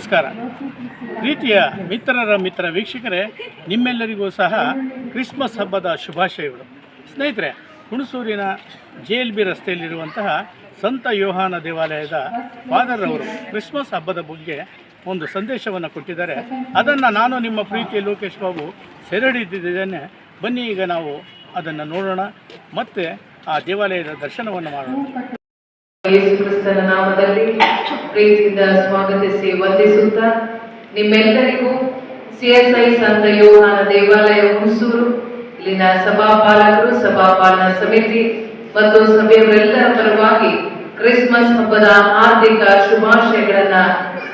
ನಮಸ್ಕಾರ. ಪ್ರೀತಿಯ ಮಿತ್ರರ ಮಿತ್ರ ವೀಕ್ಷಕರೇ, ನಿಮ್ಮೆಲ್ಲರಿಗೂ ಸಹ ಕ್ರಿಸ್ಮಸ್ ಹಬ್ಬದ ಶುಭಾಶಯಗಳು. ಸ್ನೇಹಿತರೆ, ಹುಣಸೂರಿನ ಜೆ ಎಲ್ ಬಿ ರಸ್ತೆಯಲ್ಲಿರುವಂತಹ ಸಂತ ಯೋಹಾನ ದೇವಾಲಯದ ಫಾದರ್ ಅವರು ಕ್ರಿಸ್ಮಸ್ ಹಬ್ಬದ ಬಗ್ಗೆ ಒಂದು ಸಂದೇಶವನ್ನು ಕೊಟ್ಟಿದ್ದಾರೆ. ಅದನ್ನು ನಾನು ನಿಮ್ಮ ಪ್ರೀತಿಯ ಲೋಕೇಶ್ ಬಾಬು ಸೆರೆಹಿಡಿದಿದ್ದೇನೆ. ಬನ್ನಿ, ಈಗ ನಾವು ಅದನ್ನು ನೋಡೋಣ. ಮತ್ತು ಆ ದೇವಾಲಯದ ದರ್ಶನವನ್ನು ಮಾಡೋಣ. ಯೇಸು ಕ್ರಿಸ್ತನ ನಾಮದಲ್ಲಿ ಪ್ರೀತಿಯಿಂದ ಸ್ವಾಗತಿಸಿ ವಂದಿಸುತ್ತಾ ನಿಮ್ಮೆಲ್ಲರಿಗೂ ಸಿಎಸ್ಐ ಸಂತ ಯೋಹಾನ ದೇವಾಲಯ ಹುಣಸೂರು, ಇಲ್ಲಿನ ಸಭಾಪಾಲಕರು, ಸಭಾಪಾಲನಾ ಸಮಿತಿ ಮತ್ತು ಸಭೆಯವರೆಲ್ಲರ ಪರವಾಗಿ ಕ್ರಿಸ್ಮಸ್ ಹಬ್ಬದ ಹಾರ್ದಿಕ ಶುಭಾಶಯಗಳನ್ನ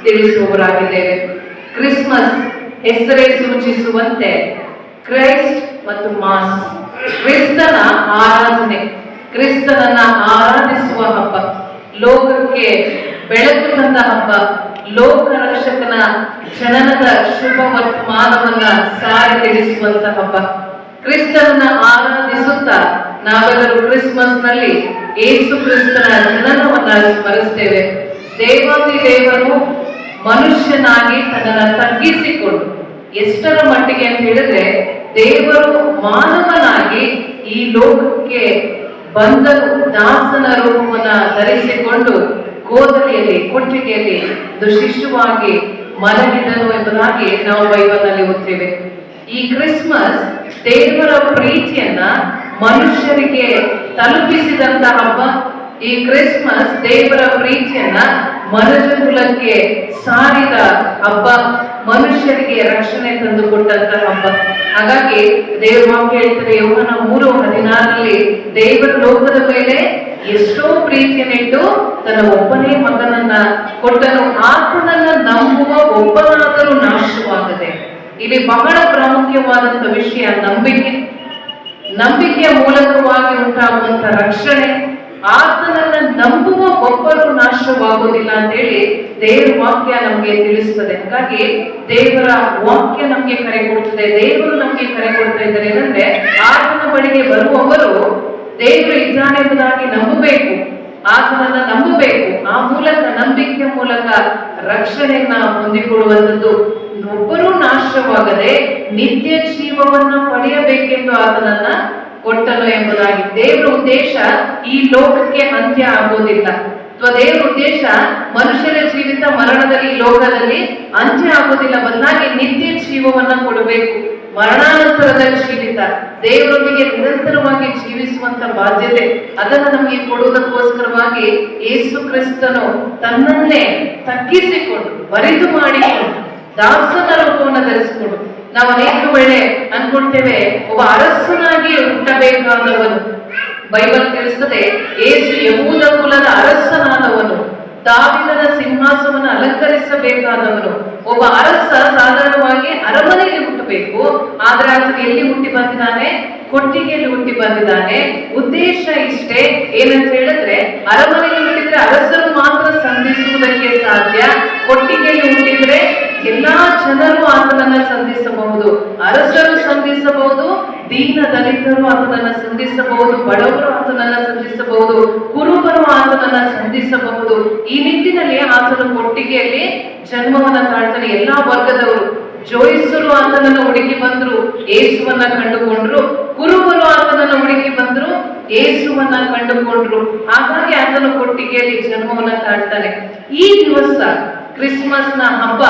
ತಿಳಿಸುವವರಾಗಿದ್ದೇವೆ. ಕ್ರಿಸ್ಮಸ್ ಹೆಸರೇ ಸೂಚಿಸುವಂತೆ ಕ್ರೈಸ್ಟ್ ಮತ್ತು ಮಾಸ್, ಕ್ರಿಸ್ತನ ಆರಾಧನೆ, ಕ್ರಿಸ್ತನನ್ನ ಆರಾಧಿಸುವ ಹಬ್ಬ ಲೋಕಕ್ಕೆ ಹಬ್ಬ. ಲೋಕ ರಕ್ಷಕನ ಜನನದ ಶುಭ ವರ್ತಮಾನವನ್ನ ಸಾರಿ ತಿಳಿಸುವಂತ ಹಬ್ಬ. ಕ್ರಿಸ್ತನನ್ನ ಆರಾಧಿಸುತ್ತಾ ನಾವೆಲ್ಲರೂ ಕ್ರಿಸ್ಮಸ್ನಲ್ಲಿ ಏಸು ಕ್ರಿಸ್ತನ ಜನನವನ್ನ ಸ್ಮರಿಸ್ತೇವೆ. ದೇವಾದಿ ದೇವರು ಮನುಷ್ಯನಾಗಿ ತನ್ನನ್ನ ತಗ್ಗಿಸಿಕೊಂಡು ಎಷ್ಟರ ಮಟ್ಟಿಗೆ ಅಂತ ಹೇಳಿದ್ರೆ ದೇವರು ಮಾನವನಾಗಿ ಈ ಲೋಕಕ್ಕೆ ಬಂದನು, ದಾಸನ ರೂಪವನ್ನ ಧರಿಸಿಕೊಂಡು ಗೋದಲಿಯಲ್ಲಿ ಕೊಟ್ಟಿಗೆಯಲ್ಲಿ ದುಶಿಷ್ಟವಾಗಿ ಮಲಗಿದನು ಎಂಬುದಾಗಿ ನಾವು ಬೈಬಲ್ನಲ್ಲಿ ಓದ್ತೇವೆ. ಈ ಕ್ರಿಸ್ಮಸ್ ದೇವರ ಪ್ರೀತಿಯನ್ನ ಮನುಷ್ಯರಿಗೆ ತಲುಪಿಸಿದಂತ ಹಬ್ಬ. ಈ ಕ್ರಿಸ್ಮಸ್ ದೇವರ ಪ್ರೀತಿಯನ್ನ ಮನುಷ್ಯ ಕುಲಕ್ಕೆ ಸಾರಿದ ಹಬ್ಬ. ಮನುಷ್ಯರಿಗೆ ರಕ್ಷಣೆ ತಂದು ಕೊಟ್ಟಂತ ಹಬ್ಬ. ಹಾಗಾಗಿ ದೇವರ ಹೇಳ್ತಾರೆ ಯೋಹನ ಮೂರು ಹದಿನಾರರಲ್ಲಿ ದೇವರ ಲೋಕದ ಮೇಲೆ ಎಷ್ಟೋ ಪ್ರೀತಿಯನ್ನಿಟ್ಟು ತನ್ನ ಒಬ್ಬನೇ ಮಗನನ್ನ ಕೊಟ್ಟನು. ಆತನನ್ನ ನಂಬುವ ಒಬ್ಬನಾದರೂ ನಾಶವಾಗದೆ. ಇಲ್ಲಿ ಬಹಳ ಪ್ರಾಮುಖ್ಯವಾದಂತ ವಿಷಯ ನಂಬಿಕೆ. ನಂಬಿಕೆಯ ಮೂಲಕವಾಗಿ ಉಂಟಾಗುವಂತ ರಕ್ಷಣೆ. ಆತನನ್ನ ನಂಬುವ ಒಬ್ಬರು ನಾಶವಾಗುವುದಿಲ್ಲ ಅಂತ ಹೇಳಿ ದೇವರ ವಾಕ್ಯ ನಮಗೆ ತಿಳಿಸ್ತದೆ. ಹಾಗಾಗಿ ದೇವರ ವಾಕ್ಯ ನಮಗೆ ಕರೆ ಕೊಡ್ತದೆ. ದೇವರು ನಮಗೆ ಕರೆ ಕೊಡ್ತಾ ಇದ್ದಾರೆ. ಏನಂದ್ರೆ ಆತನ ಬಳಿಗೆ ಬರುವವರು ದೇವರು ಇದ್ದಾನೆ ಎಂಬುದಾಗಿ ನಂಬಬೇಕು. ಆತನನ್ನ ನಂಬಬೇಕು. ಆ ಮೂಲಕ ನಂಬಿಕೆ ಮೂಲಕ ರಕ್ಷಣೆಯನ್ನ ಹೊಂದಿಕೊಳ್ಳುವಂಥದ್ದು ಒಬ್ಬರೂ ನಾಶವಾಗದೆ ನಿತ್ಯ ಜೀವವನ್ನ ಪಡೆಯಬೇಕೆಂದು ಆತನನ್ನ ಕೊಟ್ಟನು ಎಂಬುದಾಗಿ ದೇವರ ಉದ್ದೇಶ ಈ ಲೋಕಕ್ಕೆ ಅಂತ್ಯ ಆಗೋದಿಲ್ಲ. ಅಥವಾ ದೇವರ ಉದ್ದೇಶ ಮನುಷ್ಯರ ಜೀವಿತ ಮರಣದಲ್ಲಿ, ಲೋಕದಲ್ಲಿ ಅಂತ್ಯ ಆಗೋದಿಲ್ಲ. ಬದಲಾಗಿ ನಿತ್ಯ ಜೀವವನ್ನ ಕೊಡಬೇಕು. ಮರಣಾನಂತರದ ಜೀವಿತ ದೇವರೊಂದಿಗೆ ನಿರಂತರವಾಗಿ ಜೀವಿಸುವಂತ ಬಾಧ್ಯತೆ, ಅದನ್ನು ನಮಗೆ ಕೊಡುವುದಕ್ಕೋಸ್ಕರವಾಗಿ ಯೇಸು ಕ್ರಿಸ್ತನು ತನ್ನನ್ನೇ ತಗ್ಗಿಸಿಕೊಂಡು, ಬರಿದು ಮಾಡಿಕೊಂಡು ದಾಸನ ರೂಪವನ್ನು ಧರಿಸಿಕೊಂಡು, ನಾವು ಅನೇಕ ವೇಳೆ ಅನ್ಕೊಳ್ತೇವೆ, ಒಬ್ಬ ಅರಸನಾಗಿ ಹುಟ್ಟಬೇಕಾದವನು. ಬೈಬಲ್ ತಿಳಿಸ್ತದೆ ಏಸು ಯಮೂದ ಕುಲದ ಅರಸನಾದವನು. ದಾವಿದನ ಸಿಂಹಾಸವನ್ನು ಅಲಂಕರಿಸಬೇಕಾದವನು. ಒಬ್ಬ ಅರಸ ಸಾಧಾರಣವಾಗಿ ಅರಮನೆಗೆ ಹುಟ್ಟಬೇಕು ಆದ್ರೆ ಆತನು ಎಲ್ಲಿ ಹುಟ್ಟಿ ಬಂದಿದ್ದಾನೆ? ಕೊಟ್ಟಿಗೆಯಲ್ಲಿ ಹುಟ್ಟಿ ಬಂದಿದ್ದಾನೆ. ಉದ್ದೇಶ ಇಷ್ಟೇ. ಏನಂತ ಹೇಳಿದ್ರೆ, ಅರಮನೆಯಲ್ಲಿ ಹುಟ್ಟಿದ್ರೆ ಅರಸರು ಮಾತ್ರ ಸಂಧಿಸುವುದಕ್ಕೆ ಸಾಧ್ಯ. ಕೊಟ್ಟಿಗೆಯಲ್ಲಿ ಹುಟ್ಟಿದ್ರೆ ಎಲ್ಲಾ ಜನರು ಆತನನ್ನ ಸಂಧಿಸಬಹುದು, ಅರಸರು ಸಂಧಿಸಬಹುದು, ದೀನ ದಲಿತರು ಆತನನ್ನ ಸಂಧಿಸಬಹುದು, ಬಡವರು ಆತನನ್ನ ಸಂಧಿಸಬಹುದು, ಕುರುಬರು ಆತನನ್ನ ಸಂಧಿಸಬಹುದು. ಈ ನಿಟ್ಟಿನಲ್ಲಿ ಆತನ ಕೊಟ್ಟಿಗೆಯಲ್ಲಿ ಜನ್ಮವನ್ನ ತಾಳ್ತಾನೆ. ಎಲ್ಲಾ ವರ್ಗದವರು ಜೋಯಿಸರು ಆತನನ್ನ ಹುಡುಕಿ ಬಂದ್ರು, ಏಸುವನ್ನ ಕಂಡುಕೊಂಡ್ರು. ಕುರುಬರು ಆತನನ್ನ ಹುಡುಕಿ ಬಂದ್ರು, ಏಸುವನ್ನ ಕಂಡುಕೊಂಡ್ರು. ಹಾಗಾಗಿ ಆತನ ಕೊಟ್ಟಿಗೆಯಲ್ಲಿ ಜನ್ಮವನ್ನ ತಾಳ್ತಾನೆ. ಈ ದಿವಸ ಕ್ರಿಸ್ಮಸ್ನ ಹಬ್ಬ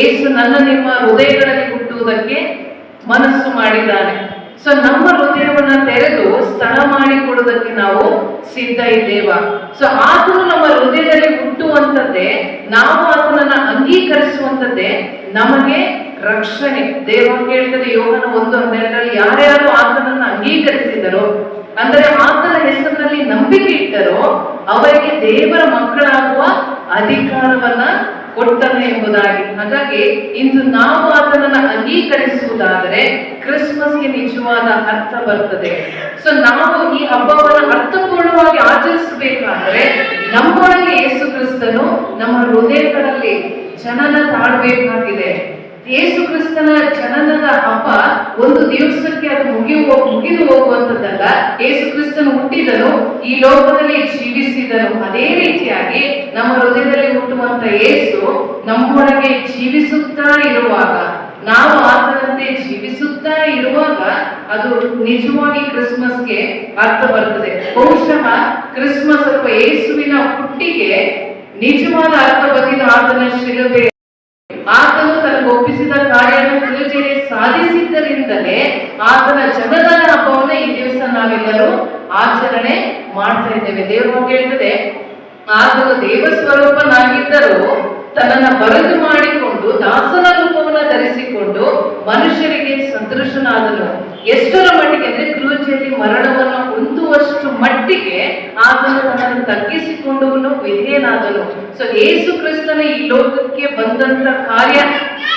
ಏಸು ನನ್ನ ನಿಮ್ಮ ಹೃದಯಗಳಲ್ಲಿ ಹುಟ್ಟುವುದಕ್ಕೆ ಮನಸ್ಸು ಮಾಡಿದ್ದಾನೆ. ಸೊ ನಮ್ಮ ಹೃದಯವನ್ನ ತೆರೆದು ಸ್ಥಳ ಮಾಡಿಕೊಡುವುದಕ್ಕೆ ನಾವು ಸಿದ್ಧ ಇದ್ದೇವ. ಸೊ ಆತನು ನಮ್ಮ ಹೃದಯದಲ್ಲಿ ಹುಟ್ಟುವಂಥದ್ದೇ, ನಾವು ಆತನನ್ನ ಅಂಗೀಕರಿಸುವಂಥದ್ದೇ ನಮಗೆ ರಕ್ಷಣೆ. ದೇವ ಕೇಳ್ತಾರೆ ಯೋಗನ ಒಂದು ಹನ್ನೆರಡರಲ್ಲಿ ಯಾರ್ಯಾರು ಆತನನ್ನ ಅಂಗೀಕರಿಸಿದರೋ, ಅಂದರೆ ಆತನ ಹೆಸರಿನಲ್ಲಿ ನಂಬಿಕೆ ಇಟ್ಟರೋ, ಅವರಿಗೆ ದೇವರ ಮಕ್ಕಳಾಗುವ ಅಧಿಕಾರವನ್ನ ಕೊಟ್ಟನು ಎಂಬುದಾಗಿ. ಹಾಗಾಗಿ ಇಂದು ನಾವು ಅದನ್ನ ಅಂಗೀಕರಿಸುವುದಾದರೆ ಕ್ರಿಸ್ಮಸ್ಗೆ ನಿಜವಾದ ಅರ್ಥ ಬರ್ತದೆ. ಸೊ ನಾವು ಈ ಹಬ್ಬವನ್ನು ಅರ್ಥಪೂರ್ಣವಾಗಿ ಆಚರಿಸಬೇಕಾದ್ರೆ ನಮ್ಮೊಳಗೆ ಯೇಸು ಕ್ರಿಸ್ತನು ನಮ್ಮ ಹೃದಯಗಳಲ್ಲಿ ಜನನ ತಾಳ್ಬೇಕಾಗಿದೆ. ಯೇಸು ಕ್ರಿಸ್ತನ ಜನನದ ಹಬ್ಬ ಒಂದು ದಿವಸಕ್ಕೆ ಅದು ಮುಗಿಯುವ ಮುಗಿದು ಹೋಗುವಂತದ್ದಲ್ಲ ಯೇಸು ಕ್ರಿಸ್ತನು ಹುಟ್ಟಿದನು, ಈ ಲೋಕದಲ್ಲಿ ಜೀವಿಸಿದನು. ಅದೇ ರೀತಿಯಾಗಿ ನಮ್ಮ ಹೃದಯದಲ್ಲಿ ಹುಟ್ಟುವಂತ ಯೇಸು ನಮ್ಮೊಳಗೆ ಜೀವಿಸುತ್ತಾ ಇರುವಾಗ, ನಾವು ಆತನಂತೆ ಜೀವಿಸುತ್ತಾ ಇರುವಾಗ ಅದು ನಿಜವಾಗಿ ಕ್ರಿಸ್ಮಸ್ಗೆ ಅರ್ಥ ಬರ್ತದೆ. ಬಹುಶಃ ಕ್ರಿಸ್ಮಸ್ ಅಥವಾ ಯೇಸುವಿನ ಹುಟ್ಟಿಗೆ ನಿಜವಾದ ಅರ್ಥ ಆತನು ಒಪ್ಪಿಸಿದ ಕಾರ್ಯವನ್ನು ಕ್ರಿಯೆಯಲ್ಲಿ ಸಾಧಿಸಿದ್ದರಿಂದಲೇ ಆತನ ಜನದಾನ ಹಬ್ಬವನ್ನು ಈ ದಿವಸ ನಾವೆಲ್ಲರೂ ಆಚರಣೆ ಮಾಡ್ತಾ ಇದ್ದೇವೆ. ದೇವರು ಹೇಳ್ತದೆ ಆತನು ದೇವ ಸ್ವರೂಪನಾಗಿದ್ದರೂ ತನ್ನನ್ನ ಬರದು ಮಾಡಿಕೊಂಡು ದಾಸನ ರೂಪವನ್ನು ಧರಿಸಿಕೊಂಡು ಮನುಷ್ಯರಿಗೆ ಸದೃಶನಾದನು. ಎಷ್ಟರ ಮಟ್ಟಿಗೆ ಅಂದ್ರೆ ಕ್ರೂಜೆಯಲ್ಲಿ ಮರಣವನ್ನು ಹೊಂದುವಷ್ಟು ಮಟ್ಟಿಗೆ ಆತನು ತನ್ನನ್ನು ತಗ್ಗಿಸಿಕೊಂಡವನು, ವಿಧೇಯನಾದನು. ಸೊ ಯೇಸು ಕ್ರಿಸ್ತನ ಈ ಲೋಕಕ್ಕೆ ಬಂದಂತ ಕಾರ್ಯ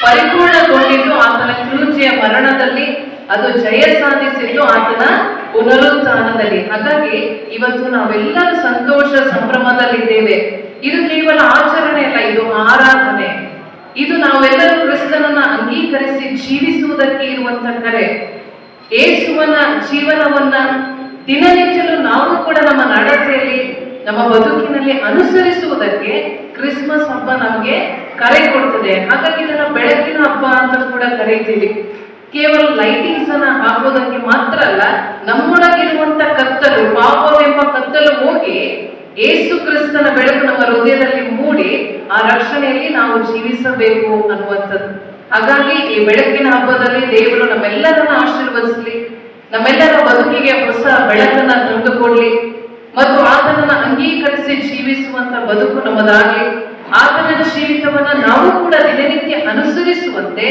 ಪರಿಪೂರ್ಣಗೊಂಡಿದ್ದು ಆತನ ಕ್ರೂಜೆಯ ಮರಣದಲ್ಲಿ. ಅದು ಜಯ ಸಾಧಿಸಿದ್ದು ಆತನ ಪುನರುತ್ಥಾನದಲ್ಲಿ. ಹಾಗಾಗಿ ಇವತ್ತು ನಾವೆಲ್ಲರೂ ಸಂತೋಷ ಸಂಭ್ರಮದಲ್ಲಿದ್ದೇವೆ. ಇದು ಕೇವಲ ಆಚರಣೆ ಅಲ್ಲ, ಇದು ಆರಾಧನೆ. ಇದು ನಾವೆಲ್ಲರೂ ಕ್ರಿಸ್ತನನ್ನ ಅಂಗೀಕರಿಸಿ ಜೀವಿಸುವುದಕ್ಕೆ ಇರುವಂತ ಕರೆ. ಯೇಸುವನ ಜೀವನವನ್ನ ದಿನನಿತ್ಯಲು ನಾವು ಕೂಡ ನಮ್ಮ ನಡತೆಯಲ್ಲಿ, ನಮ್ಮ ಬದುಕಿನಲ್ಲಿ ಅನುಸರಿಸುವುದಕ್ಕೆ ಕ್ರಿಸ್ಮಸ್ ಹಬ್ಬ ನಮಗೆ ಕರೆ ಕೊಡ್ತದೆ. ಹಾಗಾಗಿ ಇದನ್ನ ಬೆಳಕಿನ ಹಬ್ಬ ಅಂತ ಕೂಡ ಕರೀತೀವಿ. ಕೇವಲ ಲೈಟಿಂಗ್ಸ್ ಅನ್ನ ಹಾಕೋದಕ್ಕೆ ಮಾತ್ರ ಅಲ್ಲ, ನಮ್ಮೊಳಗಿರುವಂತ ಕತ್ತಲು, ಪಾಪವೆಂಬ ಕತ್ತಲು ಹೋಗಿ ಏಸು ಕ್ರಿಸ್ತನ ಬೆಳಕು ನಮ್ಮ ಹೃದಯದಲ್ಲಿ ಮೂಡಿ ಆ ರಕ್ಷಣೆಯಲ್ಲಿ ನಾವು ಜೀವಿಸಬೇಕು ಅನ್ನುವಂಥದ್ದು. ಹಾಗಾಗಿ ಈ ಬೆಳಕಿನ ಹಬ್ಬದಲ್ಲಿ ದೇವರು ನಮ್ಮೆಲ್ಲರನ್ನ ಆಶೀರ್ವದಿಸಲಿ, ನಮ್ಮೆಲ್ಲರ ಬದುಕಿಗೆ ಹೊಸ ಬೆಳಕನ್ನ ತಂದುಕೊಡ್ಲಿ ಮತ್ತು ಆತನನ್ನ ಅಂಗೀಕರಿಸಿ ಜೀವಿಸುವಂತ ಬದುಕು ನಮ್ಮದಾಗಲಿ. ಆತನ ಜೀವಿತವನ್ನ ನಾವು ಕೂಡ ದಿನನಿತ್ಯ ಅನುಸರಿಸುವಂತೆ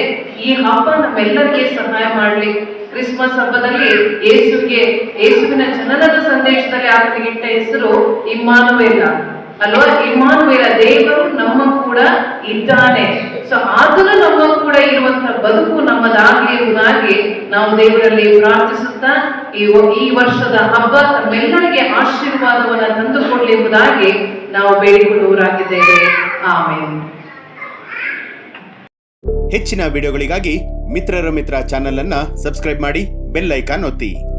ಈ ಹಬ್ಬ ನಮ್ಮೆಲ್ಲರಿಗೆ ಸಹಾಯ ಮಾಡಲಿ. ಕ್ರಿಸ್ಮಸ್ ಹಬ್ಬದಲ್ಲಿ ಯೇಸುಗೆ, ಯೇಸುವಿನ ಜನನದ ಸಂದೇಶದಲ್ಲಿ ಆತನಿಗಿಟ್ಟ ಹೆಸರು ಇಮ್ಮಾನುವೇಲ ಅಲ್ವಾ? ಇಮ್ಮಾನುವೇಲ ದೇವರು ನಮ್ಮ ಕೂಡ ಇದ್ದಾನೆ. ಸೊ ಆದರೂ ನಮ್ಮ ಕೂಡ ಇರುವಂತ ಬದುಕು ನಮ್ಮದಾಗಲಿ ಎಂಬುದಾಗಿ ನಾವು ದೇವರಲ್ಲಿ ಪ್ರಾರ್ಥಿಸುತ್ತಾ ಈ ಈ ವರ್ಷದ ಹಬ್ಬ ತಮ್ಮೆಲ್ಲರಿಗೆ ಆಶೀರ್ವಾದವನ್ನ ತಂದುಕೊಡ್ಲಿ ಎಂಬುದಾಗಿ ನಾವು ಬೇಡಿಕೊಳ್ಳುವರಾಗಿದ್ದೇವೆ ಆಮೇಲೆ ಹೆಚ್ಚಿನ ವಿಡಿಯೋಗಳಿಗಾಗಿ ಮಿತ್ರರ ಮಿತ್ರ ಚಾನೆಲ್ ಅನ್ನ ಸಬ್ಸ್ಕ್ರೈಬ್ ಮಾಡಿ, ಬೆಲ್ ಐಕಾನ್ ಒತ್ತಿ.